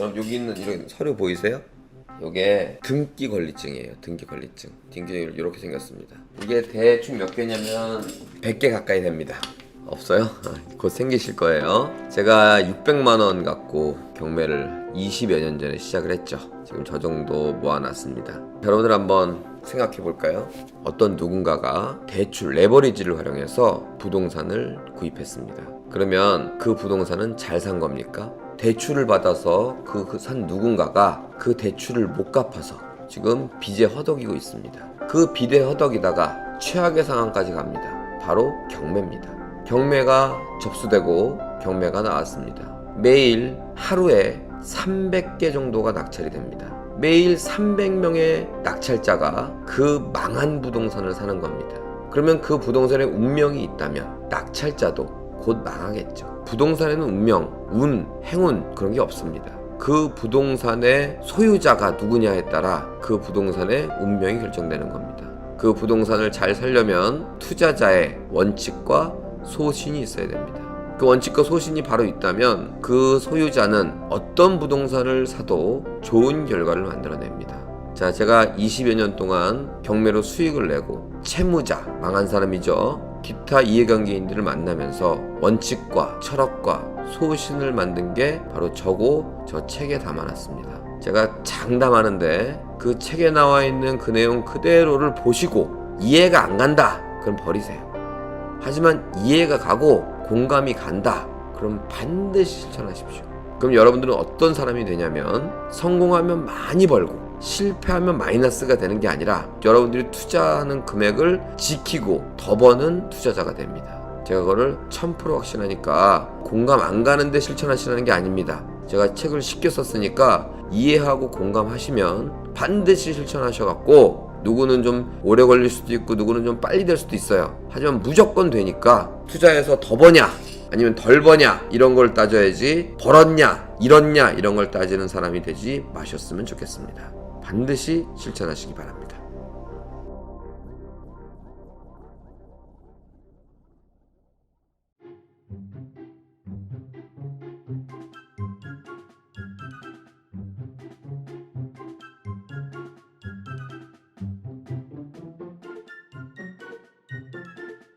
그럼 여기 있는 이런 서류 보이세요? 요게 등기 권리증이에요. 등기 권리증. 등기 이렇게 생겼습니다. 이게 대충 몇 개냐면 100개 가까이 됩니다. 없어요? 곧 생기실 거예요. 제가 600만 원 갖고 경매를 20여 년 전에 시작을 했죠. 지금 저 정도 모아놨습니다. 여러분들 한번 생각해 볼까요? 어떤 누군가가 대출 레버리지를 활용해서 부동산을 구입했습니다. 그러면 그 부동산은 잘 산 겁니까? 대출을 받아서 그 산 누군가가 그 대출을 못 갚아서 지금 빚에 허덕이고 있습니다. 그 빚에 허덕이다가 최악의 상황까지 갑니다. 바로 경매입니다. 경매가 접수되고 경매가 나왔습니다. 매일 하루에 300개 정도가 낙찰이 됩니다. 매일 300명의 낙찰자가 그 망한 부동산을 사는 겁니다. 그러면 그 부동산에 운명이 있다면 낙찰자도 곧 망하겠죠. 부동산에는 운명, 운, 행운 그런 게 없습니다. 그 부동산의 소유자가 누구냐에 따라 그 부동산의 운명이 결정되는 겁니다. 그 부동산을 잘 살려면 투자자의 원칙과 소신이 있어야 됩니다. 그 원칙과 소신이 바로 있다면 그 소유자는 어떤 부동산을 사도 좋은 결과를 만들어냅니다. 자, 제가 20여 년 동안 경매로 수익을 내고 채무자, 망한 사람이죠. 기타 이해관계인들을 만나면서 원칙과 철학과 소신을 만든 게 바로 저고 저 책에 담아놨습니다. 제가 장담하는데 그 책에 나와 있는 그 내용 그대로를 보시고 이해가 안 간다. 그럼 버리세요. 하지만 이해가 가고 공감이 간다. 그럼 반드시 실천하십시오. 그럼 여러분들은 어떤 사람이 되냐면 성공하면 많이 벌고 실패하면 마이너스가 되는 게 아니라 여러분들이 투자하는 금액을 지키고 더 버는 투자자가 됩니다. 제가 그거를 1000% 확신하니까 공감 안 가는데 실천하시라는 게 아닙니다. 제가 책을 쉽게 썼으니까 이해하고 공감하시면 반드시 실천하셔갖고 누구는 좀 오래 걸릴 수도 있고 누구는 좀 빨리 될 수도 있어요. 하지만 무조건 되니까 투자해서 더 버냐 아니면 덜 버냐 이런 걸 따져야지 벌었냐 잃었냐 이런 걸 따지는 사람이 되지 마셨으면 좋겠습니다. 반드시 실천하시기 바랍니다.